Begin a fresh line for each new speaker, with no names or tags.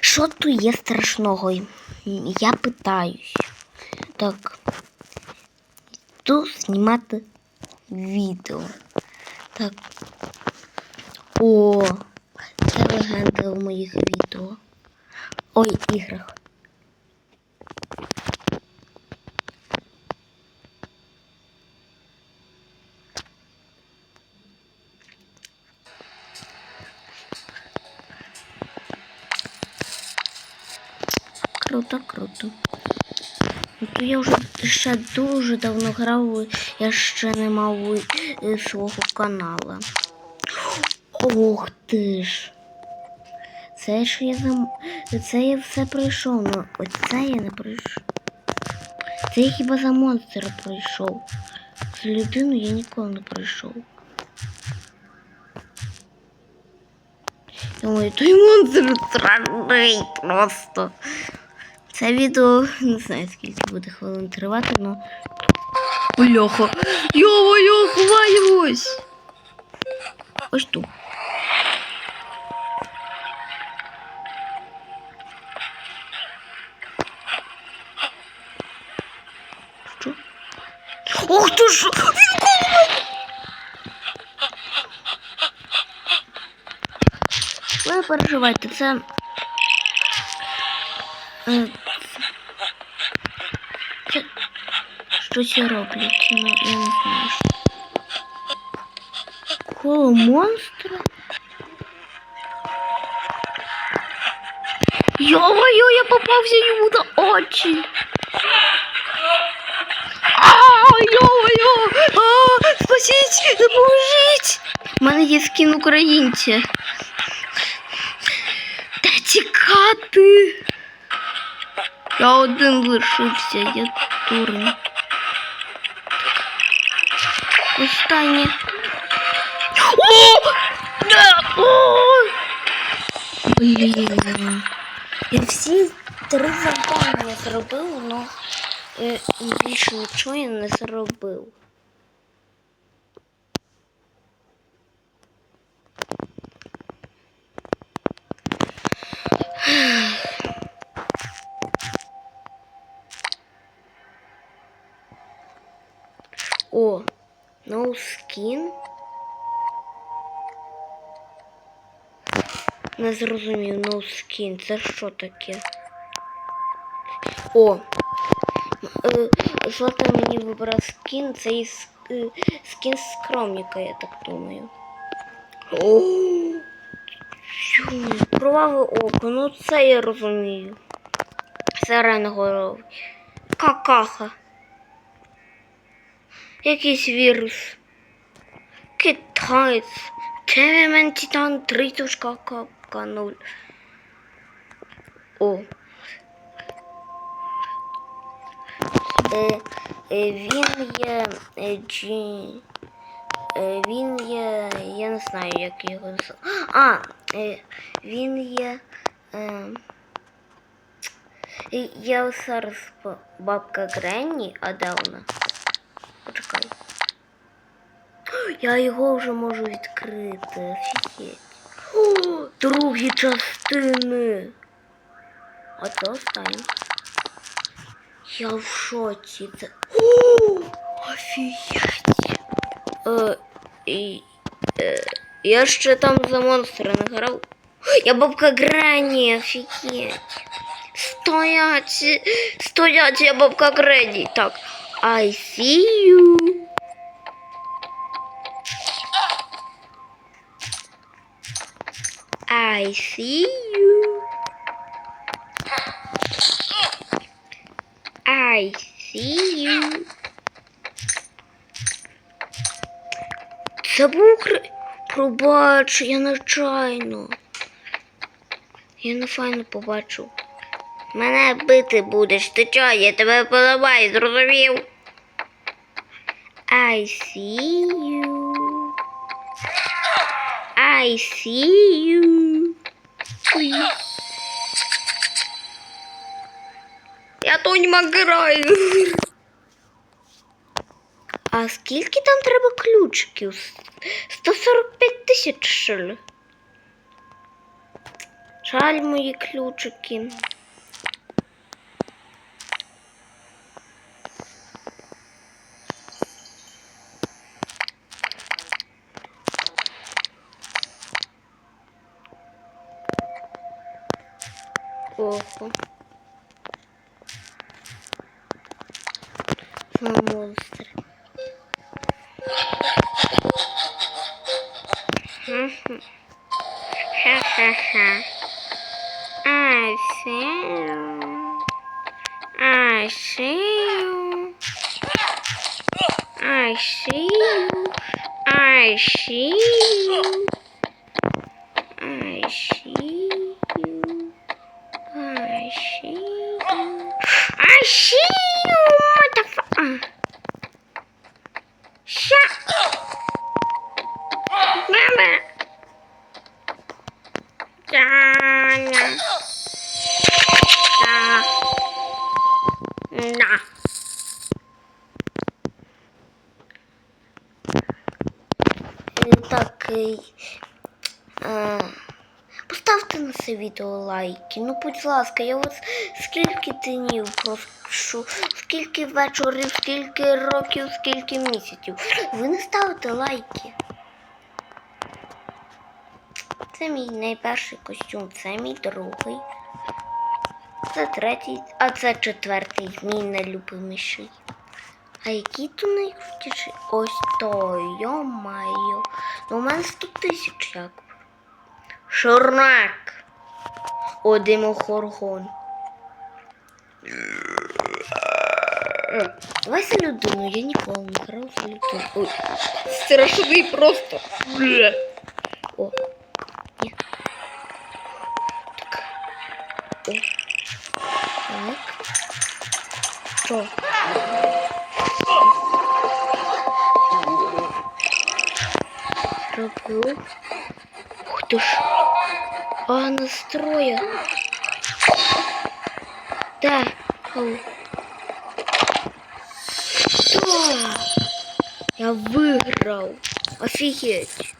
Що тут є страшного? Я питаюсь. Так. Йду знімати відео. Так. О, це легенда у моїх відео. Ой, іграх. Круто, круто. Ну, то я вже ще дуже давно грав, я ще не мав е, свого канала. Ох ти ж. Це ж я зам... Це я все пройшов, ну оце я не пройшов. Це я хіба за монстра пройшов. За людину я ніколи не пройшов. Ой, той монстр страшний просто. Це відео не знаю скільки буде хвилин тривати, але. Бляха! Йо-моє, ховаюсь! Ось тут. Що? Ох ти ж! Він коло! Ви переживайте, е, Це... Щось я роблю, ну, я не знаю. що. Коло монстра? Йо-моє, я попався йому на очі. А, йо-моє! А, спасіть, допоможіть! У мене є скін українця. Де тікати? Я один лишився, я дурень. Останнє. О! О! Блін. Я всі три завдання зробив, але е, більше нічого я не зробив. О, no skin. Не зрозумів, no skin. Це що таке? О! Е, Злата мені вибрав скін, це і е, скін скромника, я так думаю. О! Кроваве око, ну це я розумію. Сирена горовий. Какаха. Якийсь вірус. Китаєць. Кевемен Титан 3.0. О. Е, е, він є е, джі... Е, він є. Я не знаю, як його А, е, він є. Е, я зараз бабка Гренні, а де вона? Я його вже можу відкрити. Офігеть. Другі частини. А це останнє. Я в шоці. Це. Офігеть. Е, і, е, я ще там за монстра не грав. Я бабка Гренні, офігеть. Стоять, стоять, я бабка Гренні. Так, I see you. I see you. I see you. Це був кр... Пробач, я нечайно. Я не файно побачив. Мене бити будеш, ти чого? Я тебе поламаю, зрозумів? I see you. I see you. Я то не граю. А скільки там треба ключиків? 145 тисяч, ли? Жаль мої ключики. Ого. Монстр. Ха-ха-ха. I see you. I see you. I see you. Поставте на це відео лайки. Ну, будь ласка, я вас скільки днів прошу, скільки вечорів, скільки років, скільки місяців. Ви не ставите лайки. Це мій найперший костюм, це мій другий. Це третій, а це четвертий мій найлюбиміший. А який тут найкрутіший? Ось той, йо-майо. Ну, у мене 100 тисяч як. Шурнак. О, димохоргон. Давай за людину, я ніколи не грав за людину. Ой, страшний просто. О. Так. О. Так. Що? Роблю. Ух ти ж. А, настроя. Да. Да. Я выиграл. Офигеть.